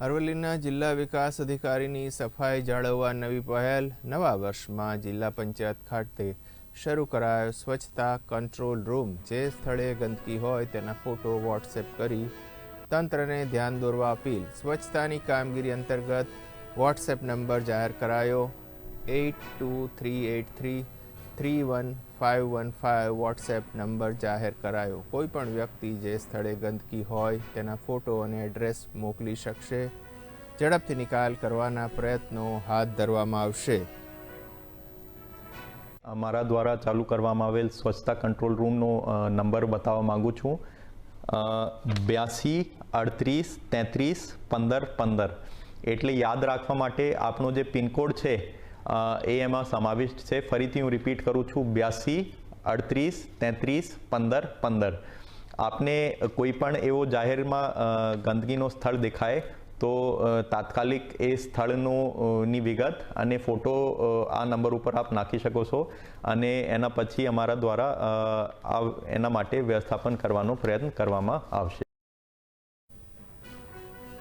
અરવલ્લીના જિલ્લા વિકાસ અધિકારીની સફાઈ જાળવવા નવી પહેલ. નવા વર્ષમાં જિલ્લા પંચાયત ખાતે શરૂ કરાયો સ્વચ્છતા કંટ્રોલ રૂમ. જે સ્થળે ગંદકી હોય તેના ફોટો વોટ્સએપ કરી તંત્રને ધ્યાન દોરવા અપીલ. સ્વચ્છતાની કામગીરી અંતર્ગત વોટ્સએપ નંબર જાહેર કરાયો. Eight two three eight three three one five one five WhatsApp number જાહેર કરાયો. કોઈ પણ વ્યક્તિ જે સ્થળે ગંદકી હોય, તેના ફોટો અને એડ્રેસ મોકલી શકશે. ઝડપથી નિકાલ કરવાના પ્રયત્નો હાથ ધરવામાં આવશે. મારા દ્વારા ચાલુ કરવામાં આવેલ સ્વચ્છતા કંટ્રોલ રૂમનો નંબર બતાવવા માંગુ છું. બ્યાસી અડત્રીસ તેત્રીસ, પંદર પંદર. એટલે યાદ રાખવા માટે આપણો જે પિનકોડ છે એ એમાં સમાવિષ્ટ છે. ફરીથી હું રિપીટ કરું છું. બ્યાસી, અડત્રીસ, તેત્રીસ, પંદર પંદર. આપને કોઈ પણ એવો જાહેરમાં ગંદકીનો સ્થળ દેખાય, તો તાત્કાલિક એ સ્થળનું ની વિગત અને ફોટો આ નંબર ઉપર આપ નાખી શકો છો અને એના પછી અમારા દ્વારા એના માટે વ્યવસ્થાપન કરવાનો પ્રયત્ન કરવામાં આવશે.